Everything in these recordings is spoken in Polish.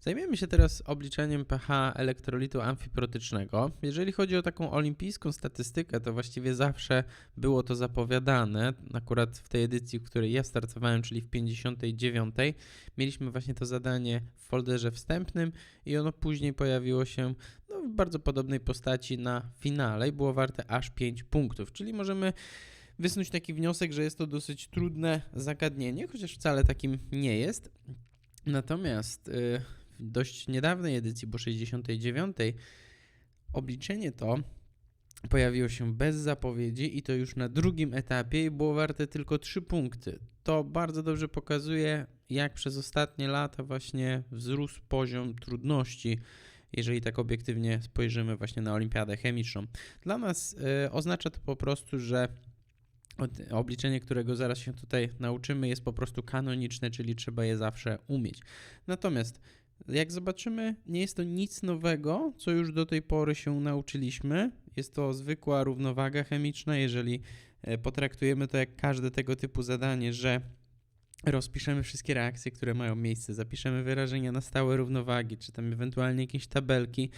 Zajmiemy się teraz obliczaniem pH elektrolitu amfiprotycznego. Jeżeli chodzi o taką olimpijską statystykę, to właściwie zawsze było to zapowiadane. Akurat w tej edycji, w której ja startowałem, czyli w 59, mieliśmy właśnie to zadanie w folderze wstępnym i ono później pojawiło się no, w bardzo podobnej postaci na finale i było warte aż 5 punktów, czyli możemy wysnuć taki wniosek, że jest to dosyć trudne zagadnienie, chociaż wcale takim nie jest. Natomiast y, dość niedawnej edycji, bo 69, obliczenie to pojawiło się bez zapowiedzi i to już na drugim etapie i było warte tylko 3 punkty. To bardzo dobrze pokazuje, jak przez ostatnie lata właśnie wzrósł poziom trudności, jeżeli tak obiektywnie spojrzymy właśnie na olimpiadę chemiczną. Dla nas y, oznacza to po prostu, że obliczenie, którego zaraz się tutaj nauczymy, jest po prostu kanoniczne, czyli trzeba je zawsze umieć. Natomiast jak zobaczymy, nie jest to nic nowego, co już do tej pory się nauczyliśmy. Jest to zwykła równowaga chemiczna, jeżeli e, potraktujemy to jak każde tego typu zadanie, że rozpiszemy wszystkie reakcje, które mają miejsce, zapiszemy wyrażenia na stałe równowagi, czy tam ewentualnie jakieś tabelki,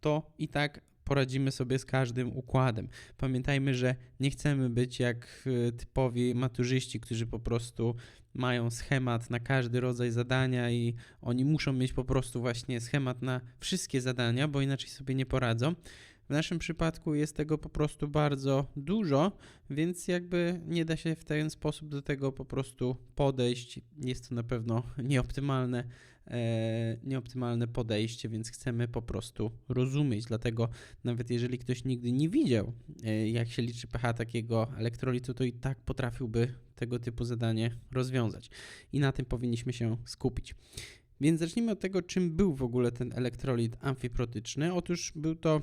to i tak poradzimy sobie z każdym układem. Pamiętajmy, że nie chcemy być jak e, typowi maturzyści, którzy po prostu mają schemat na każdy rodzaj zadania i oni muszą mieć po prostu właśnie schemat na wszystkie zadania, bo inaczej sobie nie poradzą. W naszym przypadku jest tego po prostu bardzo dużo, więc jakby nie da się w ten sposób do tego po prostu podejść. Jest to na pewno nieoptymalne, nieoptymalne podejście, więc chcemy po prostu rozumieć. Dlatego nawet jeżeli ktoś nigdy nie widział, e, jak się liczy pH takiego elektrolitu, to i tak potrafiłby tego typu zadanie rozwiązać. I na tym powinniśmy się skupić. Więc zacznijmy od tego, czym był w ogóle ten elektrolit amfiprotyczny. Otóż był to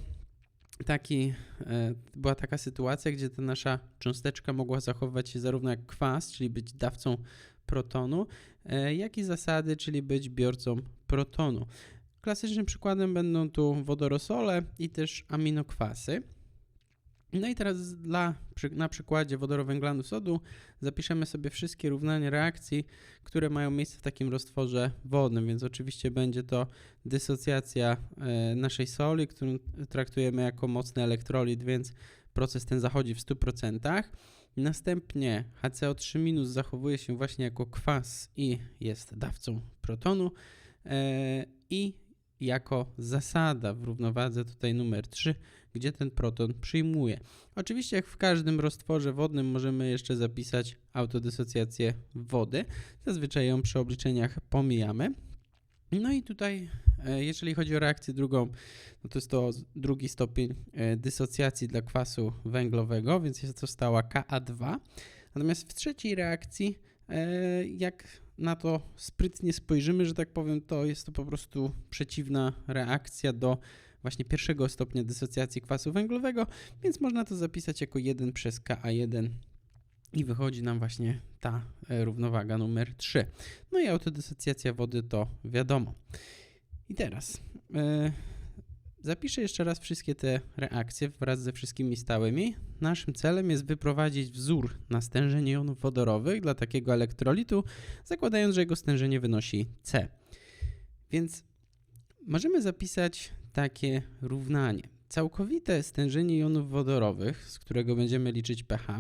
taki, e, była taka sytuacja, gdzie ta nasza cząsteczka mogła zachowywać się zarówno jak kwas, czyli być dawcą protonu, e, jak i zasady, czyli być biorcą protonu. Klasycznym przykładem będą tu wodorosole i też aminokwasy. No i teraz dla, na przykładzie wodorowęglanu sodu zapiszemy sobie wszystkie równania reakcji, które mają miejsce w takim roztworze wodnym, więc oczywiście będzie to dysocjacja e, naszej soli, którą traktujemy jako mocny elektrolit, więc proces ten zachodzi w 100%. Następnie HCO3- zachowuje się właśnie jako kwas i jest dawcą protonu e, i jako zasada w równowadze tutaj numer 3, gdzie ten proton przyjmuje. Oczywiście jak w każdym roztworze wodnym możemy jeszcze zapisać autodysocjację wody. Zazwyczaj ją przy obliczeniach pomijamy. No i tutaj, jeżeli chodzi o reakcję drugą, no to jest to drugi stopień e, dysocjacji dla kwasu węglowego, więc jest to stała Ka2. Natomiast w trzeciej reakcji, e, jak na to sprytnie spojrzymy, że tak powiem, to jest to po prostu przeciwna reakcja do właśnie pierwszego stopnia dysocjacji kwasu węglowego, więc można to zapisać jako 1 przez Ka1 i wychodzi nam właśnie ta e, równowaga numer 3. No i autodysocjacja wody to wiadomo. I teraz yy, zapiszę jeszcze raz wszystkie te reakcje wraz ze wszystkimi stałymi. Naszym celem jest wyprowadzić wzór na stężenie jonów wodorowych dla takiego elektrolitu, zakładając, że jego stężenie wynosi C. Więc możemy zapisać takie równanie. Całkowite stężenie jonów wodorowych, z którego będziemy liczyć pH,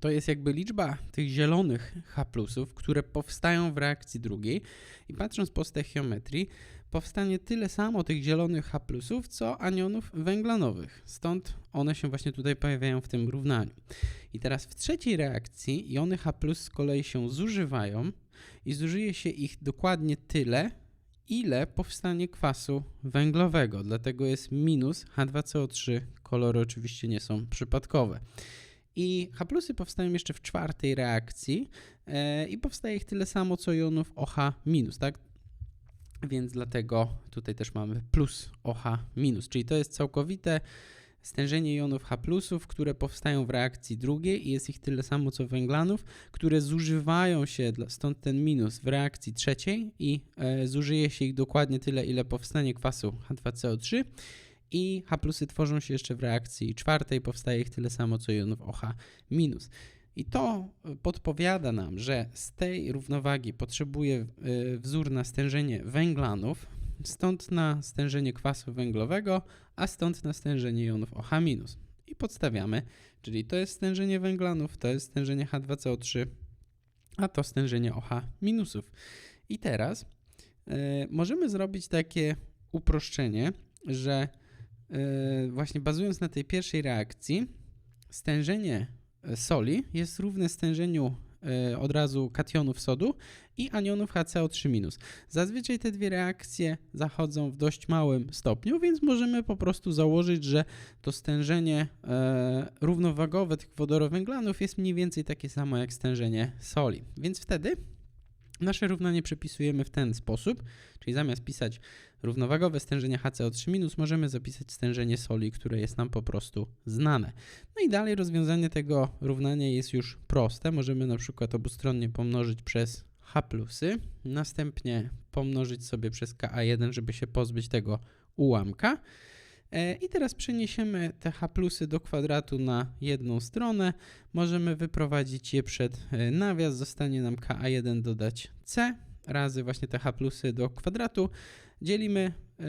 to jest jakby liczba tych zielonych H+, które powstają w reakcji drugiej i patrząc po stechiometrii, powstanie tyle samo tych zielonych H+, co anionów węglanowych. Stąd one się właśnie tutaj pojawiają w tym równaniu. I teraz w trzeciej reakcji jony H+, z kolei się zużywają i zużyje się ich dokładnie tyle, ile powstanie kwasu węglowego. Dlatego jest minus H2CO3. Kolory oczywiście nie są przypadkowe. I H powstają jeszcze w czwartej reakcji e, i powstaje ich tyle samo co jonów OH tak? Więc dlatego tutaj też mamy plus OH czyli to jest całkowite stężenie jonów H+, które powstają w reakcji drugiej i jest ich tyle samo co węglanów, które zużywają się, stąd ten minus, w reakcji trzeciej i e, zużyje się ich dokładnie tyle, ile powstanie kwasu H2CO3 i H tworzą się jeszcze w reakcji czwartej, powstaje ich tyle samo co jonów OH minus. I to podpowiada nam, że z tej równowagi potrzebuje e, wzór na stężenie węglanów, stąd na stężenie kwasu węglowego, a stąd na stężenie jonów OH-. I podstawiamy, czyli to jest stężenie węglanów, to jest stężenie H2CO3, a to stężenie OH. I teraz y, możemy zrobić takie uproszczenie, że właśnie bazując na tej pierwszej reakcji, stężenie soli jest równe stężeniu y, od razu kationów sodu i anionów HCO3-. Zazwyczaj te dwie reakcje zachodzą w dość małym stopniu, więc możemy po prostu założyć, że to stężenie e, równowagowe tych wodorowęglanów jest mniej więcej takie samo jak stężenie soli. Więc wtedy nasze równanie przepisujemy w ten sposób, czyli zamiast pisać równowagowe stężenie HCO3-, możemy zapisać stężenie soli, które jest nam po prostu znane. No i dalej rozwiązanie tego równania jest już proste. Możemy na przykład obustronnie pomnożyć przez H plusy, następnie pomnożyć sobie przez Ka1, żeby się pozbyć tego ułamka. E, I teraz przeniesiemy te H plusy do kwadratu na jedną stronę. Możemy wyprowadzić je przed e, nawias. Zostanie nam Ka1 dodać C razy właśnie te H plusy do kwadratu. Dzielimy, e,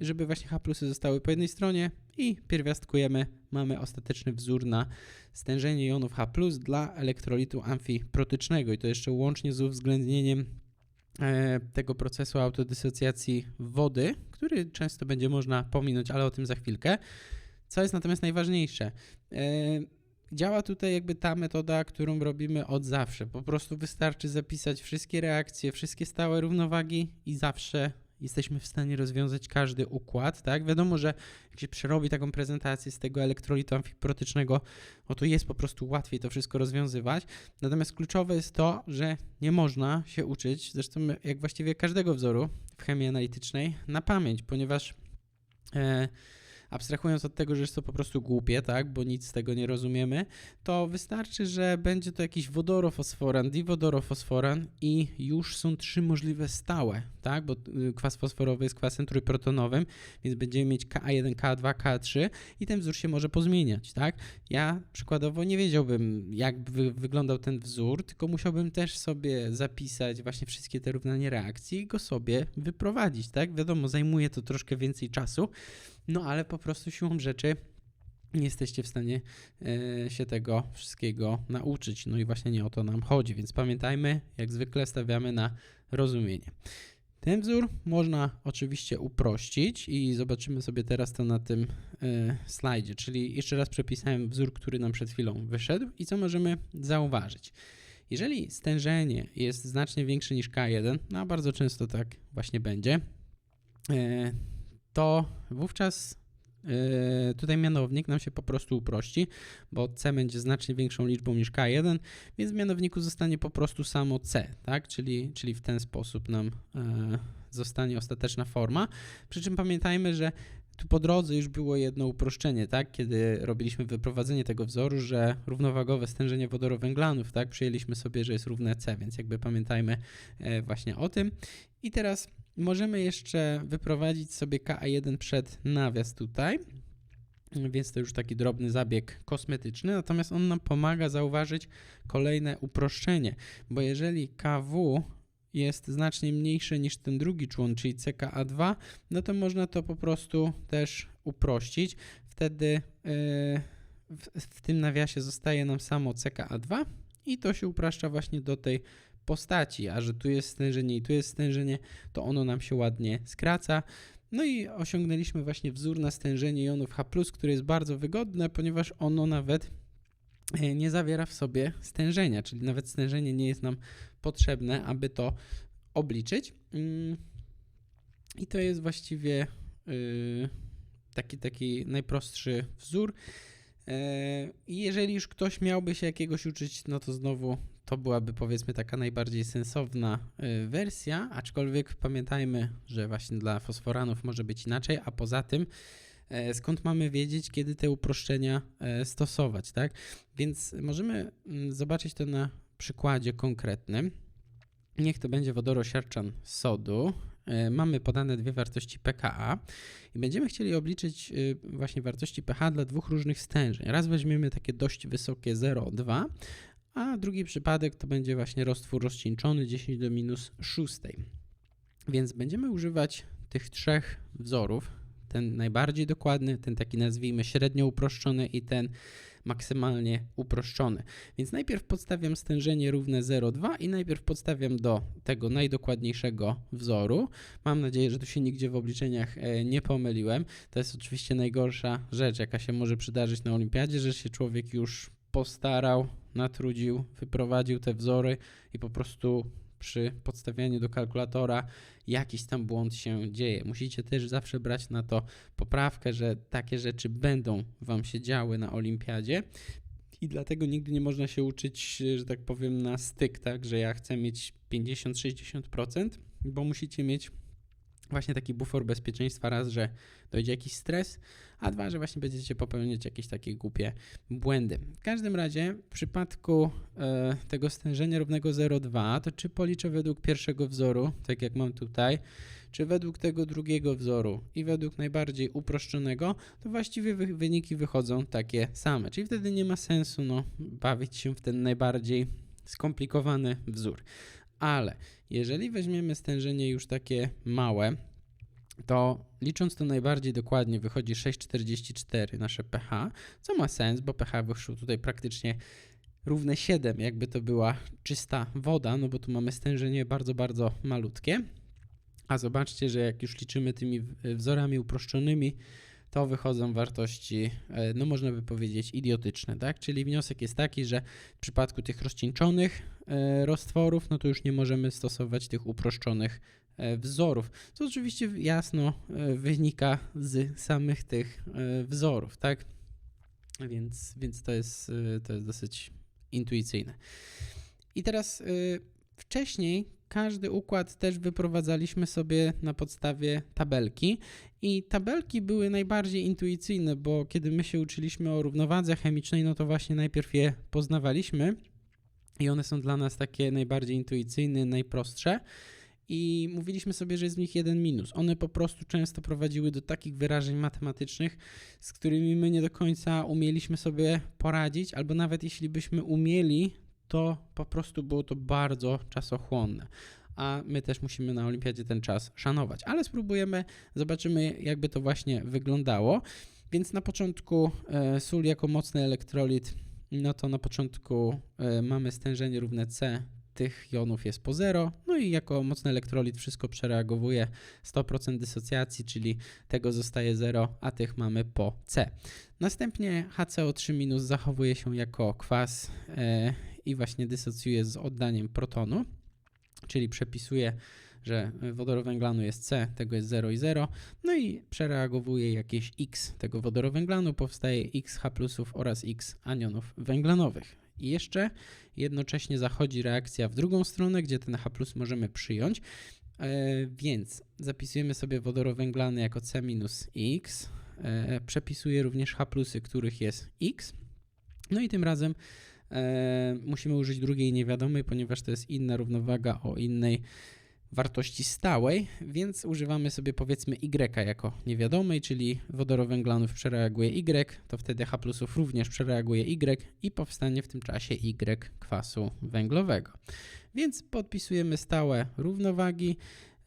żeby właśnie H plusy zostały po jednej stronie i pierwiastkujemy. Mamy ostateczny wzór na stężenie jonów H dla elektrolitu amfiprotycznego i to jeszcze łącznie z uwzględnieniem tego procesu autodysocjacji wody, który często będzie można pominąć, ale o tym za chwilkę. Co jest natomiast najważniejsze? E, działa tutaj jakby ta metoda, którą robimy od zawsze. Po prostu wystarczy zapisać wszystkie reakcje, wszystkie stałe równowagi i zawsze jesteśmy w stanie rozwiązać każdy układ, tak? Wiadomo, że jak się przerobi taką prezentację z tego elektrolitu amfiprotycznego, no to jest po prostu łatwiej to wszystko rozwiązywać. Natomiast kluczowe jest to, że nie można się uczyć, zresztą jak właściwie każdego wzoru w chemii analitycznej, na pamięć, ponieważ e, abstrahując od tego, że jest to po prostu głupie, tak, bo nic z tego nie rozumiemy, to wystarczy, że będzie to jakiś wodorofosforan, diwodorofosforan i już są trzy możliwe stałe, tak, bo y, kwas fosforowy jest kwasem trójprotonowym, więc będziemy mieć Ka1, K2, K3 i ten wzór się może pozmieniać, tak. Ja przykładowo nie wiedziałbym, jak wy wyglądał ten wzór, tylko musiałbym też sobie zapisać właśnie wszystkie te równania reakcji i go sobie wyprowadzić, tak. Wiadomo, zajmuje to troszkę więcej czasu, no ale po prostu siłą rzeczy nie jesteście w stanie e, się tego wszystkiego nauczyć. No i właśnie nie o to nam chodzi, więc pamiętajmy, jak zwykle stawiamy na rozumienie. Ten wzór można oczywiście uprościć i zobaczymy sobie teraz to na tym y, slajdzie, czyli jeszcze raz przepisałem wzór, który nam przed chwilą wyszedł i co możemy zauważyć. Jeżeli stężenie jest znacznie większe niż K1, no bardzo często tak właśnie będzie, y, to wówczas yy, tutaj mianownik nam się po prostu uprości, bo C będzie znacznie większą liczbą niż K1, więc w mianowniku zostanie po prostu samo C, tak? Czyli, czyli w ten sposób nam yy, zostanie ostateczna forma. Przy czym pamiętajmy, że tu po drodze już było jedno uproszczenie, tak? Kiedy robiliśmy wyprowadzenie tego wzoru, że równowagowe stężenie wodorowęglanów, tak? Przyjęliśmy sobie, że jest równe C, więc jakby pamiętajmy e, właśnie o tym. I teraz Możemy jeszcze wyprowadzić sobie KA1 przed nawias tutaj, więc to już taki drobny zabieg kosmetyczny, natomiast on nam pomaga zauważyć kolejne uproszczenie, bo jeżeli KW jest znacznie mniejsze niż ten drugi człon, czyli CKA2, no to można to po prostu też uprościć. Wtedy yy, w, w tym nawiasie zostaje nam samo CKA2 i to się upraszcza właśnie do tej postaci, a że tu jest stężenie i tu jest stężenie, to ono nam się ładnie skraca. No i osiągnęliśmy właśnie wzór na stężenie jonów H+, które jest bardzo wygodne, ponieważ ono nawet e, nie zawiera w sobie stężenia, czyli nawet stężenie nie jest nam potrzebne, aby to obliczyć. Mm. I to jest właściwie y, taki, taki najprostszy wzór. E, I jeżeli już ktoś miałby się jakiegoś uczyć, no to znowu to byłaby powiedzmy taka najbardziej sensowna y, wersja, aczkolwiek pamiętajmy, że właśnie dla fosforanów może być inaczej, a poza tym e, skąd mamy wiedzieć, kiedy te uproszczenia e, stosować, tak? Więc możemy mm, zobaczyć to na przykładzie konkretnym. Niech to będzie wodorosiarczan sodu. E, mamy podane dwie wartości pKa i będziemy chcieli obliczyć y, właśnie wartości pH dla dwóch różnych stężeń. Raz weźmiemy takie dość wysokie 0,2, a drugi przypadek to będzie właśnie roztwór rozcieńczony 10 do minus 6. Więc będziemy używać tych trzech wzorów. Ten najbardziej dokładny, ten taki nazwijmy średnio uproszczony i ten maksymalnie uproszczony. Więc najpierw podstawiam stężenie równe 0,2 i najpierw podstawiam do tego najdokładniejszego wzoru. Mam nadzieję, że tu się nigdzie w obliczeniach e, nie pomyliłem. To jest oczywiście najgorsza rzecz, jaka się może przydarzyć na olimpiadzie, że się człowiek już postarał, natrudził, wyprowadził te wzory i po prostu przy podstawianiu do kalkulatora jakiś tam błąd się dzieje. Musicie też zawsze brać na to poprawkę, że takie rzeczy będą Wam się działy na olimpiadzie. I dlatego nigdy nie można się uczyć, że tak powiem, na styk, tak, że ja chcę mieć 50-60%, bo musicie mieć właśnie taki bufor bezpieczeństwa, raz, że dojdzie jakiś stres, a dwa, że właśnie będziecie popełniać jakieś takie głupie błędy. W każdym razie w przypadku e, tego stężenia równego 0,2, to czy policzę według pierwszego wzoru, tak jak mam tutaj, czy według tego drugiego wzoru i według najbardziej uproszczonego, to właściwie wy wyniki wychodzą takie same. Czyli wtedy nie ma sensu no, bawić się w ten najbardziej skomplikowany wzór. Ale jeżeli weźmiemy stężenie już takie małe, to licząc to najbardziej dokładnie wychodzi 6,44 nasze pH, co ma sens, bo pH wyszło tutaj praktycznie równe 7, jakby to była czysta woda, no bo tu mamy stężenie bardzo, bardzo malutkie. A zobaczcie, że jak już liczymy tymi wzorami uproszczonymi, to wychodzą wartości, e, no można by powiedzieć, idiotyczne, tak? Czyli wniosek jest taki, że w przypadku tych rozcieńczonych e, roztworów, no to już nie możemy stosować tych uproszczonych e, wzorów, co oczywiście jasno wynika z samych tych wzorów, tak? Więc, więc to, jest, to jest dosyć intuicyjne. I teraz wcześniej każdy układ też wyprowadzaliśmy sobie na podstawie tabelki i tabelki były najbardziej intuicyjne, bo kiedy my się uczyliśmy o równowadze chemicznej, no to właśnie najpierw je poznawaliśmy i one są dla nas takie najbardziej intuicyjne, najprostsze. I mówiliśmy sobie, że jest w nich jeden minus. One po prostu często prowadziły do takich wyrażeń matematycznych, z którymi my nie do końca umieliśmy sobie poradzić, albo nawet jeśli byśmy umieli, to po prostu było to bardzo czasochłonne. A my też musimy na olimpiadzie ten czas szanować. Ale spróbujemy, zobaczymy, jakby to właśnie wyglądało. Więc na początku e, sól jako mocny elektrolit, no to na początku e, mamy stężenie równe C tych jonów jest po 0, no i jako mocny elektrolit wszystko przereagowuje 100% dysocjacji, czyli tego zostaje 0, a tych mamy po C. Następnie HCO3- zachowuje się jako kwas e, i właśnie dysocjuje z oddaniem protonu, czyli przepisuje, że wodorowęglanu jest C, tego jest 0 i 0, no i przereagowuje jakieś X tego wodorowęglanu, powstaje X H plusów oraz X anionów węglanowych. I jeszcze jednocześnie zachodzi reakcja w drugą stronę, gdzie ten H plus możemy przyjąć, e, więc zapisujemy sobie wodorowęglany jako C minus X, e, przepisuję również H plusy, których jest X, no i tym razem e, musimy użyć drugiej niewiadomej, ponieważ to jest inna równowaga o innej wartości stałej, więc używamy sobie powiedzmy Y jako niewiadomej, czyli wodorowęglanów przereaguje Y, to wtedy H plusów również przereaguje Y i powstanie w tym czasie Y kwasu węglowego. Więc podpisujemy stałe równowagi,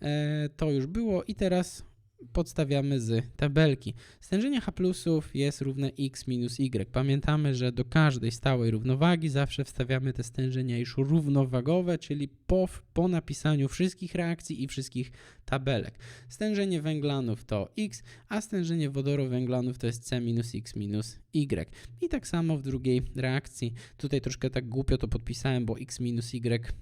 e, to już było i teraz podstawiamy z tabelki. Stężenie H plusów jest równe x minus y. Pamiętamy, że do każdej stałej równowagi zawsze wstawiamy te stężenia już równowagowe, czyli po, po napisaniu wszystkich reakcji i wszystkich tabelek. Stężenie węglanów to x, a stężenie wodorowęglanów to jest c minus x minus y. I tak samo w drugiej reakcji. Tutaj troszkę tak głupio to podpisałem, bo x minus y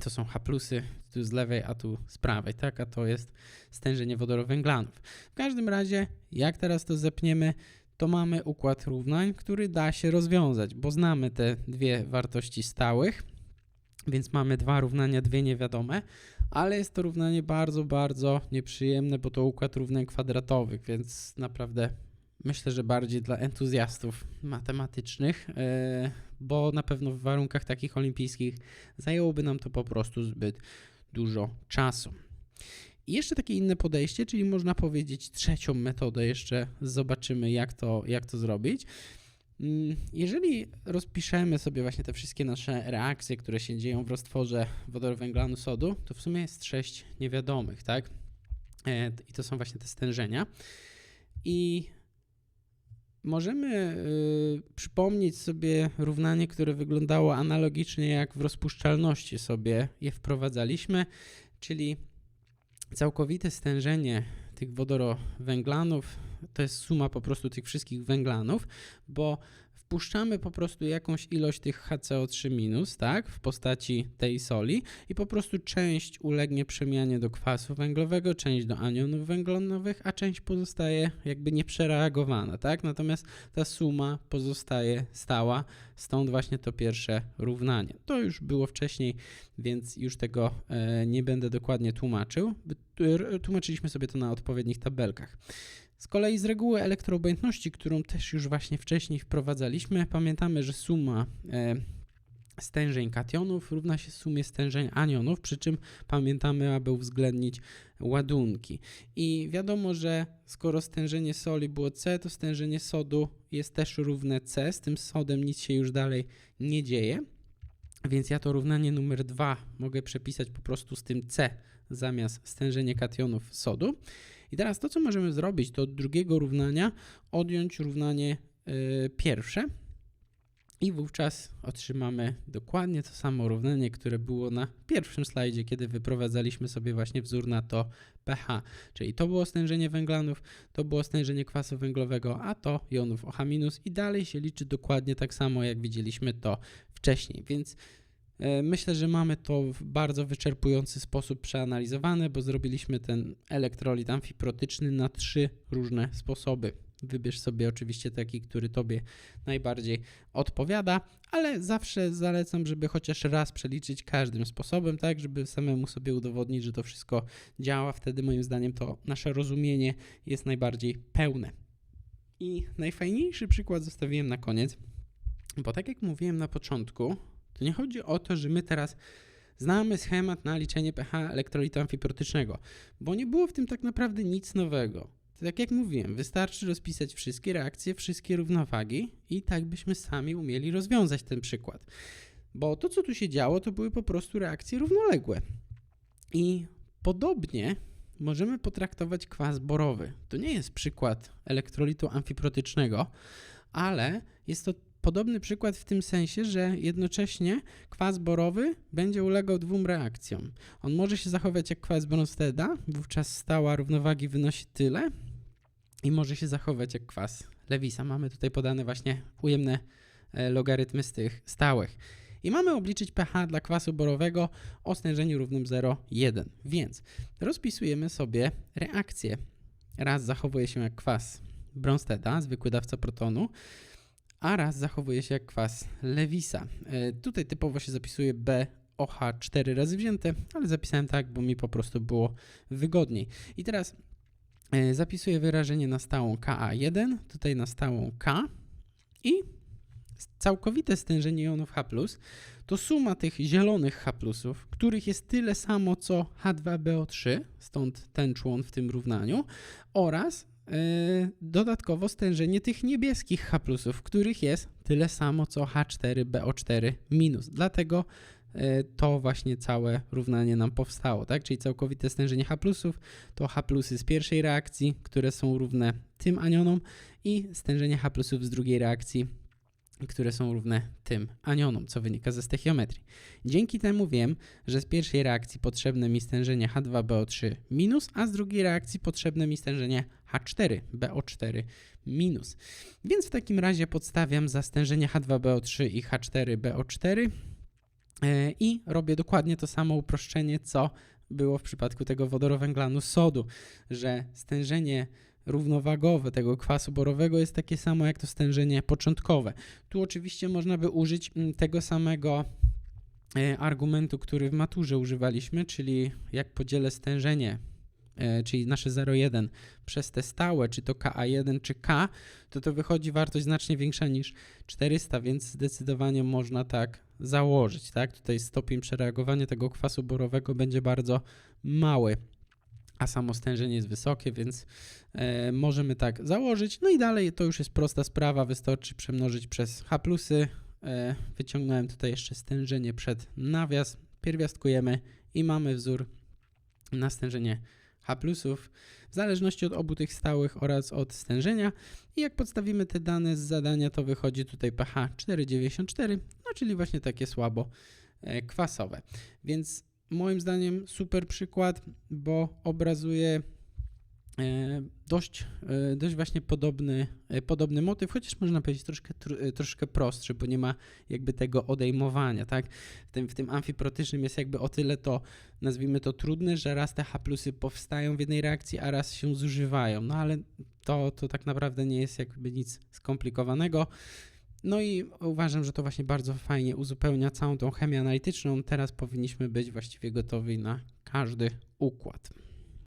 to są H plusy, tu z lewej, a tu z prawej, tak? A to jest stężenie wodorowęglanów. W każdym razie, jak teraz to zepniemy, to mamy układ równań, który da się rozwiązać, bo znamy te dwie wartości stałych, więc mamy dwa równania, dwie niewiadome, ale jest to równanie bardzo, bardzo nieprzyjemne, bo to układ równań kwadratowych, więc naprawdę myślę, że bardziej dla entuzjastów matematycznych, e, bo na pewno w warunkach takich olimpijskich zajęłoby nam to po prostu zbyt dużo czasu. I jeszcze takie inne podejście, czyli można powiedzieć trzecią metodę, jeszcze zobaczymy jak to, jak to zrobić. Mm, Jeżeli rozpiszemy sobie właśnie te wszystkie nasze reakcje, które się dzieją w roztworze wodorowęglanu sodu, to w sumie jest sześć niewiadomych, tak? E, I to są właśnie te stężenia. I możemy y, przypomnieć sobie równanie, które wyglądało analogicznie jak w rozpuszczalności sobie je wprowadzaliśmy, czyli całkowite stężenie tych wodorowęglanów to jest suma po prostu tych wszystkich węglanów, bo wpuszczamy po prostu jakąś ilość tych HCO3-, tak, w postaci tej soli i po prostu część ulegnie przemianie do kwasu węglowego, część do anionów węglowych, a część pozostaje jakby nieprzereagowana, tak? Natomiast ta suma pozostaje stała, stąd właśnie to pierwsze równanie. To już było wcześniej, więc już tego e, nie będę dokładnie tłumaczył. By- Tłumaczyliśmy sobie to na odpowiednich tabelkach. Z kolei z reguły elektroobojętności, którą też już właśnie wcześniej wprowadzaliśmy, pamiętamy, że suma e, stężeń kationów równa się sumie stężeń anionów, przy czym pamiętamy, aby uwzględnić ładunki. I wiadomo, że skoro stężenie soli było C, to stężenie sodu jest też równe C. Z tym sodem nic się już dalej nie dzieje. Więc ja to równanie numer 2 mogę przepisać po prostu z tym C zamiast stężenie kationów sodu. I teraz to, co możemy zrobić, to od drugiego równania odjąć równanie y, pierwsze i wówczas otrzymamy dokładnie to samo równanie, które było na pierwszym slajdzie, kiedy wyprowadzaliśmy sobie właśnie wzór na to pH. Czyli to było stężenie węglanów, to było stężenie kwasu węglowego, a to jonów OH- i dalej się liczy dokładnie tak samo, jak widzieliśmy to wcześniej. Więc Myślę, że mamy to w bardzo wyczerpujący sposób przeanalizowane, bo zrobiliśmy ten elektrolit amfiprotyczny na trzy różne sposoby. Wybierz sobie oczywiście taki, który Tobie najbardziej odpowiada, ale zawsze zalecam, żeby chociaż raz przeliczyć każdym sposobem, tak, żeby samemu sobie udowodnić, że to wszystko działa. Wtedy moim zdaniem to nasze rozumienie jest najbardziej pełne. I najfajniejszy przykład zostawiłem na koniec, bo tak jak mówiłem na początku, to nie chodzi o to, że my teraz znamy schemat na liczenie pH elektrolitu amfiprotycznego, bo nie było w tym tak naprawdę nic nowego. To tak jak mówiłem, wystarczy rozpisać wszystkie reakcje, wszystkie równowagi i tak byśmy sami umieli rozwiązać ten przykład. Bo to, co tu się działo, to były po prostu reakcje równoległe. I podobnie możemy potraktować kwas borowy. To nie jest przykład elektrolitu amfiprotycznego, ale jest to podobny przykład w tym sensie, że jednocześnie kwas borowy będzie ulegał dwóm reakcjom. On może się zachować jak kwas Bronstada, wówczas stała równowagi wynosi tyle i może się zachować jak kwas Lewisa. Mamy tutaj podane właśnie ujemne e, logarytmy z tych stałych. I mamy obliczyć pH dla kwasu borowego o stężeniu równym 0,1. Więc rozpisujemy sobie reakcję. Raz zachowuje się jak kwas Bronstada, zwykły dawca protonu, a raz zachowuje się jak kwas Lewisa. E, Tutaj typowo się zapisuje BOH 4 razy wzięte, ale zapisałem tak, bo mi po prostu było wygodniej. I teraz e, zapisuję wyrażenie na stałą Ka1, tutaj na stałą K i całkowite stężenie jonów H+, to suma tych zielonych H+, których jest tyle samo co H2BO3, stąd ten człon w tym równaniu, oraz dodatkowo stężenie tych niebieskich H+, których jest tyle samo co H4BO4 minus. Dlatego yy, to właśnie całe równanie nam powstało, tak? Czyli całkowite stężenie H+, to H+ z pierwszej reakcji, które są równe tym anionom i stężenie H+ z drugiej reakcji, które są równe tym anionom, co wynika ze stechiometrii. Dzięki temu wiem, że z pierwszej reakcji potrzebne mi stężenie H2BO3 minus, a z drugiej reakcji potrzebne mi stężenie H4BO4 minus. Więc w takim razie podstawiam za stężenie H2BO3 i H4BO4 e, i robię dokładnie to samo uproszczenie, co było w przypadku tego wodorowęglanu sodu, że stężenie równowagowe tego kwasu borowego jest takie samo jak to stężenie początkowe. Tu oczywiście można by użyć mm, tego samego e, argumentu, który w maturze używaliśmy, czyli jak podzielę stężenie, e, czyli nasze 0,1 przez te stałe, czy to Ka1 czy K, to to wychodzi wartość znacznie większa niż 400, więc zdecydowanie można tak założyć, tak? Tutaj stopień przereagowania tego kwasu borowego będzie bardzo mały. A samo stężenie jest wysokie, więc e, możemy tak założyć. No i dalej to już jest prosta sprawa, wystarczy przemnożyć przez H+. E, wyciągnąłem tutaj jeszcze stężenie przed nawias, pierwiastkujemy i mamy wzór na stężenie H+, w zależności od obu tych stałych oraz od stężenia. I jak podstawimy te dane z zadania, to wychodzi tutaj pH 4,94, no czyli właśnie takie słabo e, kwasowe. Więc moim zdaniem super przykład, bo obrazuje e, dość, e, dość właśnie podobny, e, podobny motyw, chociaż można powiedzieć troszkę, tr- troszkę prostszy, bo nie ma jakby tego odejmowania, tak? W tym, w tym amfiprotycznym jest jakby o tyle to, nazwijmy to trudne, że raz te H plusy powstają w jednej reakcji, a raz się zużywają, no ale to, to tak naprawdę nie jest jakby nic skomplikowanego. No i uważam, że to właśnie bardzo fajnie uzupełnia całą tą chemię analityczną. Teraz powinniśmy być właściwie gotowi na każdy układ.